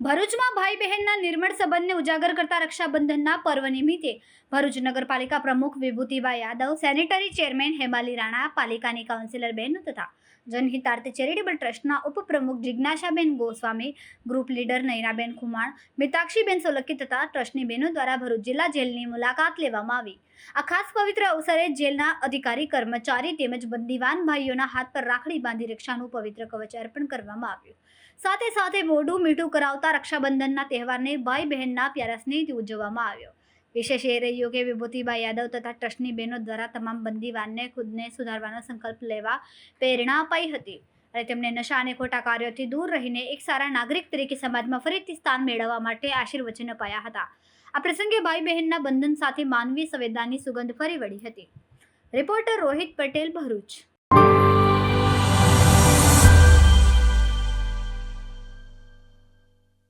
ભરૂચમાં ભાઈ બહેનના નિર્મળ સંબંધને ઉજાગર કરતા રક્ષાબંધનના પર્વ નિમિત્તે ભરૂચ નગરપાલિકા પ્રમુખ વિભૂતિભાઈ યાદવ, સેનેટરી ચેરમેન હેમાલી રાણા, પાલિકાની કાઉન્સિલર બહેનો તથા જનહિતાર્થ ચેરિટેબલ ટ્રસ્ટના ઉપપ્રમુખ જિજ્ઞાસાબેન ગોસ્વામી, ગ્રુપ લીડર નૈનાબેન ખુમાણ, મિતાક્ષીબેન સોલંકી તથા ટ્રસ્ટની બહેનો દ્વારા ભરૂચ જિલ્લા જેલની મુલાકાત લેવામાં આવી. આ ખાસ પવિત્ર અવસરે જેલના અધિકારી, કર્મચારી તેમજ બંદીવાન ભાઈઓના હાથ પર રાખડી બાંધી રક્ષાનું પવિત્ર કવચ અર્પણ કરવામાં આવ્યું. સાથે સાથે મોઢું મીઠું કરાવતા રક્ષાબંધનના તહેવારને ભાઈ બહેનના પ્યારા સ્નેહથી ઉજવવામાં આવ્યો. વિશેષ એ રહ્યું કે વિભૂતિભાઈ યાદવ તથા ટ્રસ્ટની બહેનો દ્વારા તમામ બંદીવાનને ખુદને સુધારવાનો સંકલ્પ લેવા પ્રેરણા અપાઈ હતી અને તેમને નશા અને ખોટા કાર્યોથી દૂર રહીને એક સારા નાગરિક તરીકે સમાજમાં ફરીથી સ્થાન મેળવવા માટે આશીર્વચન અપાયા હતા. આ પ્રસંગે ભાઈ બહેનના બંધન સાથે માનવી સંવેદનાની સુગંધ ફરી વળી હતી. રિપોર્ટર રોહિત પટેલ, ભરૂચ.